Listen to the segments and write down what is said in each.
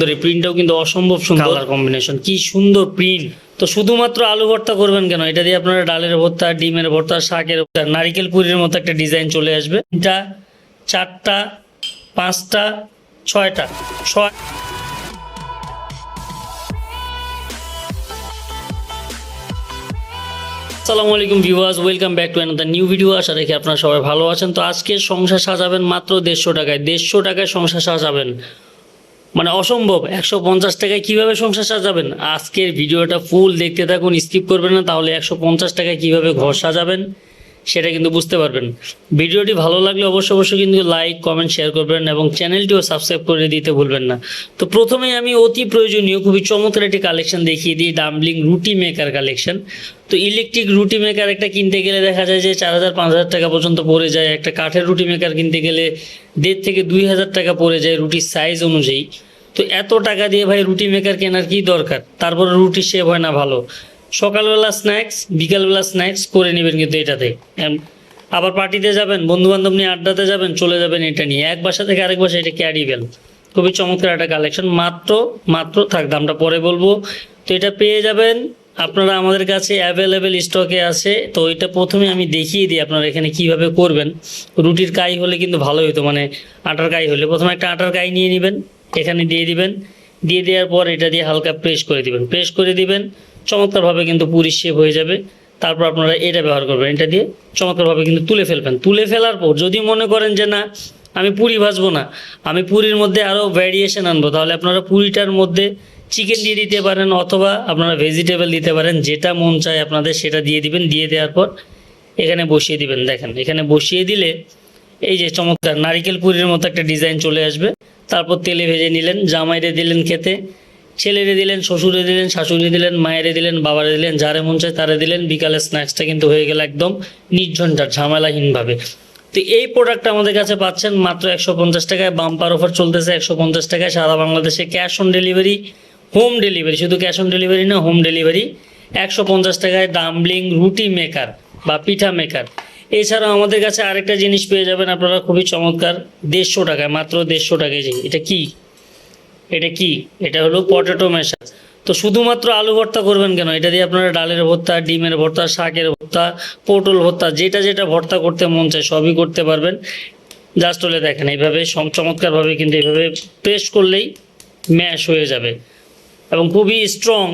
সুন্দর এই প্রিন্টটাও কিন্তু অসম্ভব সুন্দর। কালার কম্বিনেশন কি সুন্দর প্রিন্ট তো শুধুমাত্র আলু ভর্তা করবেন কেন? এটা দিয়ে আপনারা ডালের ভর্তা ডিমের ভর্তা শাকের ভর্তা নারিকেল পুরির মতো একটা ডিজাইন চলে আসবে। এটা চারটা পাঁচটা ছয়টা ছয় আসসালামু আলাইকুম viewers welcome back to another new video আশা রেখে আপনারা সবাই ভালো আছেন। তো আজকে সংসার সাজাবেন মাত্র দেড়শো টাকায়। দেড়শো টাকায় সংসার সাজাবেন। মানে অসম্ভব। একশো পঞ্চাশ টাকায় কীভাবে সংসার সাজাবেন? আজকের ভিডিওটা ফুল দেখতে থাকুন স্কিপ করবেন না, তাহলে একশো পঞ্চাশ টাকায় কীভাবে ঘর সাজাবেন? সেটা কিন্তু বুঝতে পারবেন। ভিডিওটি ভালো লাগলে অবশ্যই অবশ্যই কিন্তু লাইক কমেন্ট শেয়ার করবেন এবং চ্যানেলটিও সাবস্ক্রাইব করে দিতে ভুলবেন না। তো প্রথমেই আমি অতি প্রয়োজনীয়, খুবই চমৎকার একটি কালেকশন দেখিয়ে দিই ডাম্বলিং রুটি মেকার কালেকশন তো ইলেকট্রিক রুটি মেকার একটা কিনতে গেলে দেখা যায় যে চার হাজার, পাঁচ হাজার টাকা পর্যন্ত পড়ে যায়। একটা কাঠের রুটি মেকার কিনতে গেলে দেড় থেকে দুই হাজার টাকা পড়ে যায় রুটির সাইজ অনুযায়ী। তো এত টাকা দিয়ে ভাই রুটি মেকার কেনার কি দরকার? তারপরে রুটি শেভ হয় না ভালো। সকালবেলা স্ন্যাক্স বিকালবেলা স্ন্যাক্স করে নেবেন কিন্তু এটাতে। আবার পার্টিতে যাবেন বন্ধু বান্ধব নিয়ে আড্ডাতে যাবেন, চলে যাবেন এটা নিয়ে। এক বাসা থেকে আরেক বাসা এটা ক্যারি বেল খুবই চমৎকার একটা কালেকশন মাত্র মাত্র, থাক, দামটা পরে বলব। তো এটা পেয়ে যাবেন। আপনারা আমাদের কাছে অ্যাভেলেবেল স্টকে আছে। তো এটা প্রথমে আমি দেখিয়ে দিই আপনারা এখানে কীভাবে করবেন। রুটির কাই হলে কিন্তু ভালো হতো মানে আটার কাই হলে। প্রথমে একটা আটার কাই নিয়ে নেবেন, এখানে দিয়ে দিবেন। দিয়ে দেওয়ার পর এটা দিয়ে হালকা প্রেস করে দিবেন। প্রেস করে দিবেন। চমৎকারভাবে কিন্তু পুরি শেপ হয়ে যাবে। তারপর আপনারা এটা ব্যবহার করবেন, এটা দিয়ে চমৎকারভাবে কিন্তু তুলে ফেলবেন। তুলে ফেলার পর যদি মনে করেন যে, না, আমি পুরি ভাজবো না, আমি পুরির মধ্যে আরও ভ্যারিয়েশন আনব তাহলে আপনারা পুরিটার মধ্যে চিকেন দিয়ে দিতে পারেন অথবা আপনারা ভেজিটেবল দিতে পারেন, যেটা মন চায় আপনাদের সেটা দিয়ে দিবেন। দিয়ে দেওয়ার পর এখানে বসিয়ে দিবেন। দেখেন, এখানে বসিয়ে দিলে এই যে চমৎকার নারিকেল পুরির মতো একটা ডিজাইন চলে আসবে। তারপর তেলে ভেজে নিলেন, জামাইরে দিলেন খেতে। ছেলেরে দিলেন, শ্বশুরে দিলেন, শাশুড়ি দিলেন, মায়েরে দিলেন, বাবারে দিলেন, যারে মন চায় তারে দিলেন, বিকালে স্ন্যাক্সটা কিন্তু হয়ে গেল একদম নির্ঝঞ্ঝাট, ঝামেলাহীনভাবে। তো এই প্রোডাক্টটা আমাদের কাছে পাচ্ছেন মাত্র একশো পঞ্চাশ টাকায় বাম্পার অফার চলতেছে একশো পঞ্চাশ টাকায়, সারা বাংলাদেশে cash on delivery home delivery শুধু ক্যাশ অন ডেলিভারি না হোম ডেলিভারি একশো পঞ্চাশ টাকায় ডাম্বলিং রুটি মেকার বা পিঠা মেকার এছাড়াও আমাদের কাছে আরেকটা জিনিস পেয়ে যাবেন আপনারা, খুবই চমৎকার, দেড়শো টাকায়, মাত্র দেড়শো টাকায় এটা কি? এটা কি? এটা হলো পটেটো মেশা তো শুধুমাত্র আলু ভর্তা করবেন কেন? এটা দিয়ে আপনারা ডালের ভর্তা, ডিমের ভর্তা, শাকের ভর্তা, পটল ভর্তা, যেটা যেটা ভর্তা করতে মন চায় সবই করতে পারবেন। জাস্ট হলে দেখেন, এইভাবে চমৎকারভাবে কিন্তু এইভাবে প্রেস করলেই ম্যাশ হয়ে যাবে। এবং খুবই স্ট্রং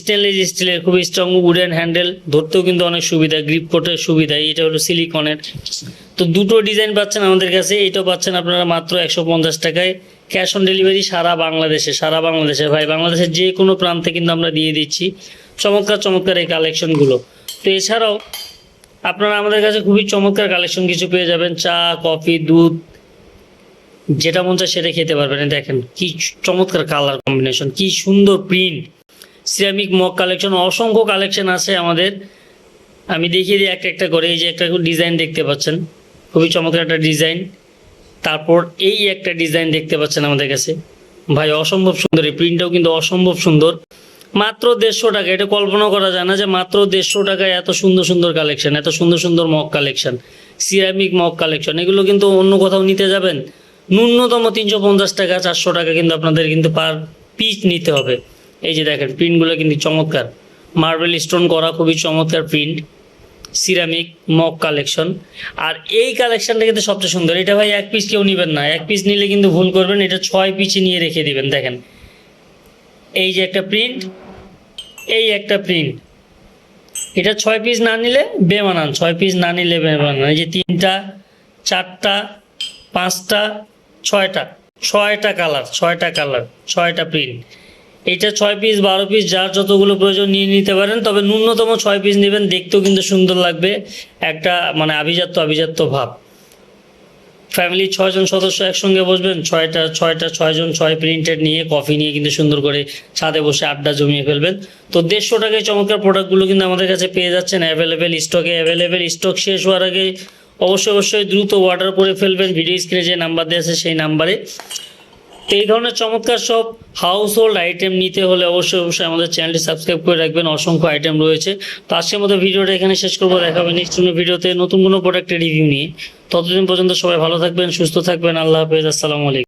স্টেনলেস স্টিলের খুবই স্ট্রং উডেন হ্যান্ডেল ধরতেও কিন্তু অনেক সুবিধা গ্রিপ কোটের সুবিধা, এটা হলো সিলিকনের তো দুটো ডিজাইন পাচ্ছেন আমাদের কাছে। এইটাও পাচ্ছেন আপনারা মাত্র একশো পঞ্চাশ টাকায়। ক্যাশ অন ডেলিভারি সারা বাংলাদেশে সারা বাংলাদেশে। ভাই, বাংলাদেশের যে কোনো প্রান্তে কিন্তু আমরা দিয়ে দিচ্ছি। চমৎকার চমৎকার এই কালেকশনগুলো তো এছাড়াও আপনারা আমাদের কাছে খুবই চমৎকার কালেকশন কিছু পেয়ে যাবেন। চা, কফি, দুধ, যেটা মন চায় সেটা খেতে পারবেন। দেখেন, কি চমৎকার কালার কম্বিনেশন কি সুন্দর প্রিন্ট সিরামিক মগ কালেকশন অসংখ্য কালেকশন আছে আমাদের। আমি দেখিয়ে দিই একটা একটা করে। এই যে একটা ডিজাইন দেখতে পাচ্ছেন। খুবই চমৎকার একটা ডিজাইন। তারপর এই একটা ডিজাইন দেখতে পাচ্ছেন আমাদের কাছে। ভাই, অসম্ভব সুন্দর। এই প্রিন্টটাও কিন্তু অসম্ভব সুন্দর। মাত্র দেড়শো টাকা। এটা কল্পনা করা যায় না যে মাত্র দেড়শো টাকায় এত সুন্দর সুন্দর কালেকশন এত সুন্দর সুন্দর mug collection ceramic mug collection এগুলো কিন্তু অন্য কোথাও নিতে যাবেন। ন্যূনতম তিনশো পঞ্চাশ টাকা, চারশো টাকা কিন্তু আপনাদের কিন্তু পার পিস নিতে হবে। এই যে দেখেন প্রিন্টগুলো কিন্তু চমৎকার। মার্বেল স্টোন করা খুবই চমৎকার প্রিন্ট সিরামিক মগ কালেকশন আর এই কালেকশনটা কিন্তু সবচেয়ে সুন্দর। এটা ভাই এক পিস কেউ নেবেন না। এক পিস নিলে কিন্তু ভুল করবেন। এটা ছয় পিসে নিয়ে রেখে দিবেন, দেখেন। এই যে একটা প্রিন্ট এই একটা প্রিন্ট এটা ছয় পিস না নিলে বেমানান। ছয় পিস না নিলে বেমানান। এই যে তিনটা, চারটা, পাঁচটা, ছয়টা। ছয়টা কালার ছয়টা কালার ছয়টা প্রিন্ট এইটা ছয় পিস বারো পিস যার যতগুলো প্রয়োজন নিয়ে নিতে পারেন, তবে ন্যূনতম ছয় পিস নেবেন, দেখতেও কিন্তু সুন্দর লাগবে। একটা মানে আভিজাত্য আভিজাত্য ভাব। ফ্যামিলির ছয়জন সদস্য একসঙ্গে বসবেন, ছয়টা ছয়টা, ছয়জন, ছয় প্রিন্টেড নিয়ে কফি নিয়ে কিন্তু সুন্দর করে ছাদে বসে আড্ডা জমিয়ে ফেলবেন। তো দেড়শো টাকায় চমৎকার প্রোডাক্টগুলো কিন্তু আমাদের কাছে পেয়ে যাচ্ছেন অ্যাভেলেবেল স্টকে অ্যাভেলেবেল স্টক শেষ হওয়ার আগে অবশ্যই অবশ্যই দ্রুত অর্ডার করে ফেলবেন। ভিডিও স্ক্রিনে যে নাম্বার দেওয়া আছে সেই নাম্বারে এই ধরনের চমৎকার সব হাউস হোল্ড আইটেম নিতে হলে অবশ্যই অবশ্যই আমাদের চ্যানেলটি সাবস্ক্রাইব করে রাখবেন। অসংখ্য আইটেম রয়েছে। তো আজকের মতো ভিডিওটা এখানে শেষ করব। দেখাবে নেক্সট কোনো ভিডিওতে নতুন কোনো প্রোডাক্টের রিভিউ নিয়ে। ততদিন পর্যন্ত সবাই ভালো থাকবেন, সুস্থ থাকবেন। আল্লাহ হাফেজ। আসসালামু আলাইকুম।